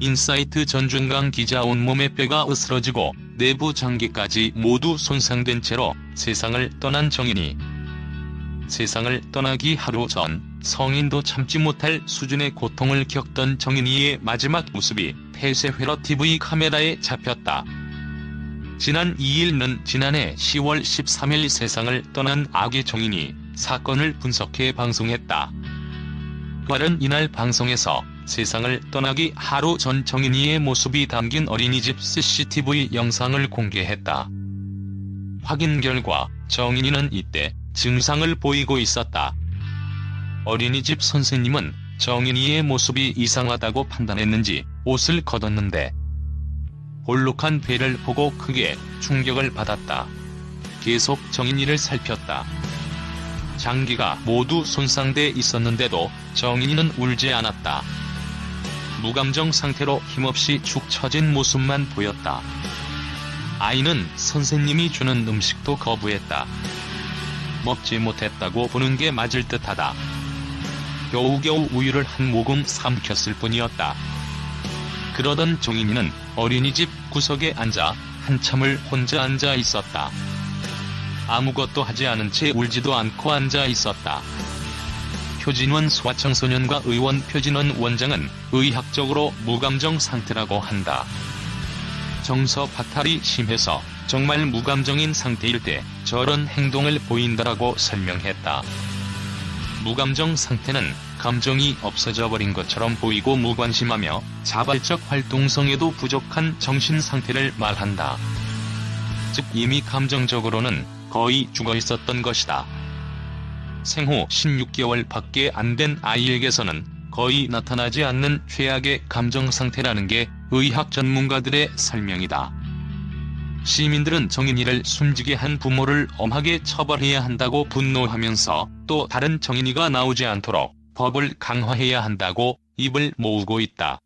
인사이트 전준강 기자 온몸의 뼈가 으스러지고 내부 장기까지 모두 손상된 채로 세상을 떠난 정인이 세상을 떠나기 하루 전 성인도 참지 못할 수준의 고통을 겪던 정인이의 마지막 모습이 폐쇄회로 TV 카메라에 잡혔다. 지난 2일은 지난해 10월 13일 세상을 떠난 아기 정인이 사건을 분석해 방송했다. 관은 이날 방송에서 세상을 떠나기 하루 전 정인이의 모습이 담긴 어린이집 CCTV 영상을 공개했다. 확인 결과 정인이는 이때 증상을 보이고 있었다. 어린이집 선생님은 정인이의 모습이 이상하다고 판단했는지 옷을 걷었는데 볼록한 배를 보고 크게 충격을 받았다. 계속 정인이를 살폈다. 장기가 모두 손상돼 있었는데도 정인이는 울지 않았다. 무감정 상태로 힘없이 축 처진 모습만 보였다. 아이는 선생님이 주는 음식도 거부했다. 먹지 못했다고 보는 게 맞을 듯하다. 겨우겨우 우유를 한 모금 삼켰을 뿐이었다. 그러던 종인이는 어린이집 구석에 앉아 한참을 혼자 앉아 있었다. 아무것도 하지 않은 채 울지도 않고 앉아 있었다. 표진원 소아청소년과 의원 표진원 원장은 의학적으로 무감정 상태라고 한다. 정서 박탈이 심해서 정말 무감정인 상태일 때 저런 행동을 보인다라고 설명했다. 무감정 상태는 감정이 없어져 버린 것처럼 보이고 무관심하며 자발적 활동성에도 부족한 정신 상태를 말한다. 즉 이미 감정적으로는 거의 죽어 있었던 것이다. 생후 16개월 밖에 안 된 아이에게서는 거의 나타나지 않는 최악의 감정 상태라는 게 의학 전문가들의 설명이다. 시민들은 정인이를 숨지게 한 부모를 엄하게 처벌해야 한다고 분노하면서 또 다른 정인이가 나오지 않도록 법을 강화해야 한다고 입을 모으고 있다.